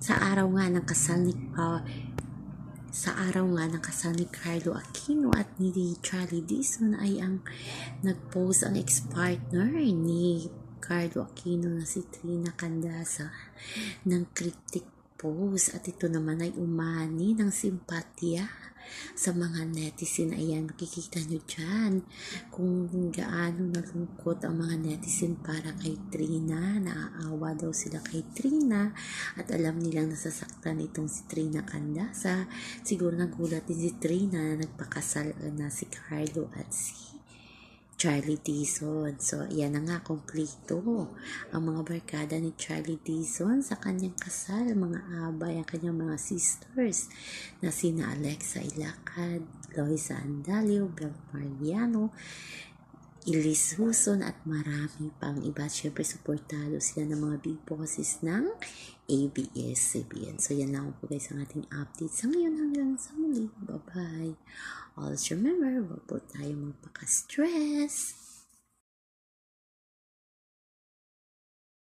Sa araw nga ng kasal ni pa sa araw nga ng kasal ni Carlo Aquino at ni Charlie Dizon ay ang nag-post ang ex-partner ni Carlo Aquino na si Trina Candasa ng cryptic post. At ito naman ay umani ng simpatya sa mga netizen. Ayan, makikita nyo dyan kung gaano nalungkot ang mga netizen para kay Trina. Naaawa daw sila kay Trina at alam nilang nasasaktan itong si Trina Candasa. Siguro nagulat din si Trina na nagpakasal na si Carlo at si Charlie Dizon. So, yan na nga, kompleto ang mga barkada ni Charlie Dizon sa kanyang kasal, mga abay, ang kanyang mga sisters na sina Alexa Ilacad, Loisa Andalio, Bel Mariano, Ilis Huson at marami pang iba. Siyempre, supportado sila ng mga big bosses ng ABS-CBN. So, yan lang po guys ang ating update sa ngayon hanggang sa muli. Bye-bye. Always remember, huwag po tayo magpaka-stress.